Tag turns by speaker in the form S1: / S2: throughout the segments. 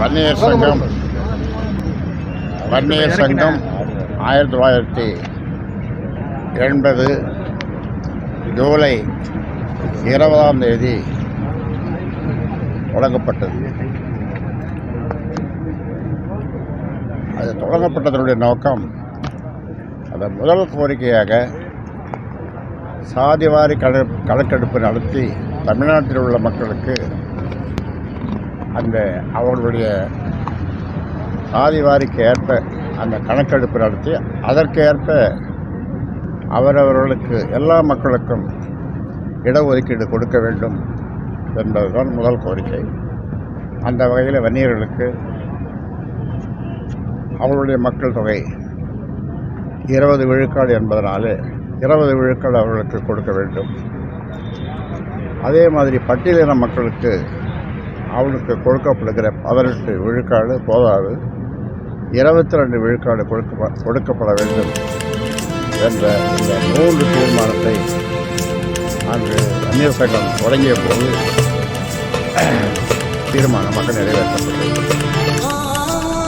S1: வன்னியர் சங்கம். வன்னியர் சங்கம் ஆயிரத்தி தொள்ளாயிரத்தி எண்பது ஜூலை இருபதாம் தேதி தொடங்கப்பட்டது. அது தொடங்கப்பட்டதனுடைய நோக்கம் அதன் முதல் கோரிக்கையாக சாதிவாரி கண கணக்கெடுப்பு நடத்தி தமிழ்நாட்டில் உள்ள மக்களுக்கு அந்த அவர்களுடைய சாதிவாரிக்கு ஏற்ப அந்த கணக்கெடுப்பு நடத்தி அதற்கேற்ப அவரவர்களுக்கு எல்லா மக்களுக்கும் இடஒதுக்கீடு கொடுக்க வேண்டும் என்பதுதான் முதல் கோரிக்கை. அந்த வகையில் வன்னியர்களுக்கு அவர்களுடைய மக்கள் தொகை இருபது விழுக்காடு என்பதனாலே இருபது விழுக்காடு அவர்களுக்கு கொடுக்க வேண்டும். அதே மாதிரி பட்டியலின மக்களுக்கு அவனுக்கு கொடுக்கப்படுகிற பதினெட்டு விழுக்காடு போதாது. இருபத்தி ரெண்டு விழுக்காடு கொடுக்க கொடுக்கப்பட வேண்டும் என்ற இந்த மூன்று தீர்மானத்தை அன்று அந்நியர் சங்கம் தொடங்கிய போது தீர்மானமாக நிறைவேற்றப்பட்டது.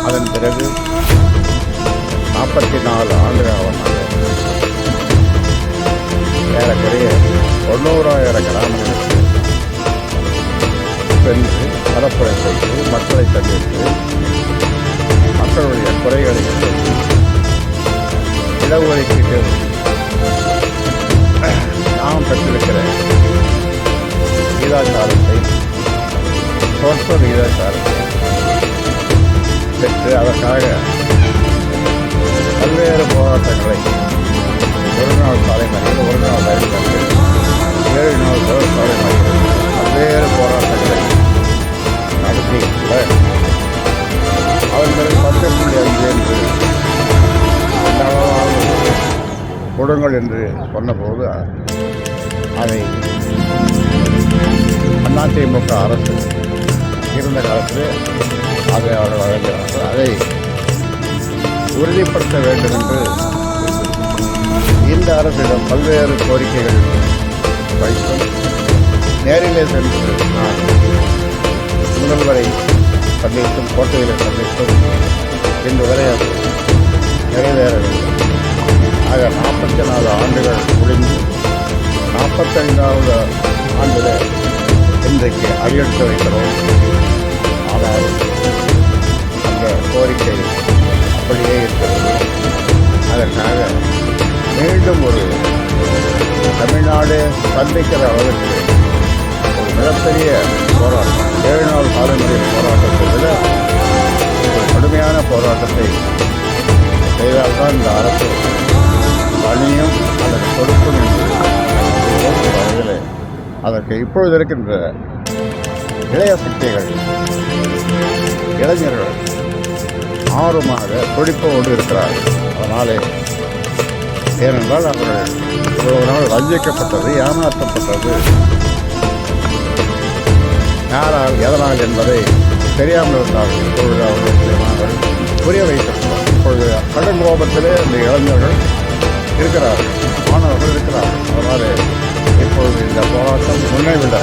S1: அதன் பிறகு நாற்பத்தி நாலு ஆண்டு காலமாக ஏறக்குறைய தொண்ணூறாயிரம் கிராமங்களுக்கு சென்று பரப்புரை செய்து மக்களை சந்தித்து மக்களுடைய குறைகளை சொல்லி இடஒதுக்கீட்டு நாம் பெற்றிருக்கிற விகிதாச்சாரத்தை சொற்ப விகிதாச்சாரத்தை பெற்று அதற்காக பல்வேறு போராட்டங்களை கொடுங்கள் என்று சொன்னபோது அதை அதிமுக அரசு இருந்த காலத்தில் அதை அவர்கள் வழங்கினார்கள். அதை உறுதிப்படுத்த வேண்டும் என்று இந்த அரசிடம் பல்வேறு கோரிக்கைகள் வைத்தும் நேரிலே சென்று நான் முதல்வரை சந்தித்தும் கோட்டைகளை சந்தித்தும் இன்று வரை முப்பத்தஞ்சாவது ஆண்டில் இன்றைக்கு அடியெடுத்து வைக்கிறோம். ஆனால் அந்த கோரிக்கை அப்படியே இருக்கிறது. அதற்காக மீண்டும் ஒரு தமிழ்நாடு சந்திக்கிற அளவுக்கு ஒரு மிகப்பெரிய போராட்டம் ஏழு நாள் பாரம்பரிய போராட்டத்தை விட ஒரு கடுமையான போராட்டத்தை செய்தால்தான் இந்த அரசு பணியும் அதற்கு கொடுக்கும் அதற்கு இப்பொழுது இருக்கின்ற இளைய சக்திகள் இளைஞர்கள் ஆர்வமாக துடிப்போடு இருக்கிறார்கள் அதனாலே ஏனென்றால் அவர்கள் இவ்வளவு நாள் வஞ்சிக்கப்பட்டது ஏமாற்றப்பட்டது. யாரால் எதனால் என்பதை தெரியாமல் இருந்தார்கள். இப்பொழுது அவர்களுக்கு நாங்கள் புரிய வைத்திருக்கிறோம் இப்பொழுது கடும் கோபத்திலே இந்த இளைஞர்கள் இருக்கிறார்கள். மாணவர்கள் இருக்கிறார்கள். அதனாலே இப்போது இந்த போராட்டம் முன்னே விட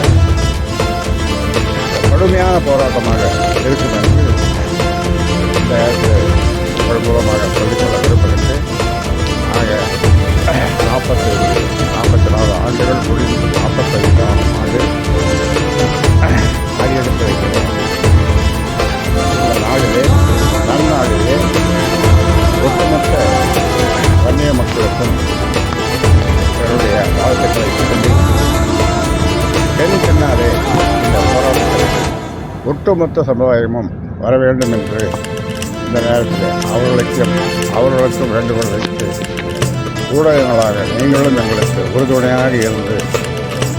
S1: கடுமையான போராட்டமாக இருக்கும் என்று இந்த உங்கள் மூலமாக சொல்லிக்கொள்ள விரும்புகிறேன் ஆக நாற்பத்தி நாற்பத்தி நாலு ஆண்டுகள் முடிந்து நாற்பத்தைந்தாம் ஆண்டு அடியெடுத்து வைக்கிறேன் இந்த நாளிலே நன்னாளிலே ஒட்டுமொத்த வன்னிய மக்களுக்கும் என்னுடைய வாழ்த்துக்களை ஒட்டுமொத்த சமுதாயமும் வர வேண்டும் என்று இந்த நேரத்தில் அவர்களுக்கும் அவர்களுக்கும் வேண்டுகோள் வைத்து ஊடகங்களாக நீங்களும் எங்களுக்கு உறுதுணையாக இருந்து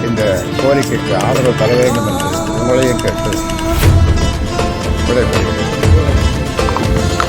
S1: இந்த கோரிக்கைக்கு ஆதரவு தர வேண்டும் என்று உங்களையும் கேட்டு விடைபெறுகிறேன்.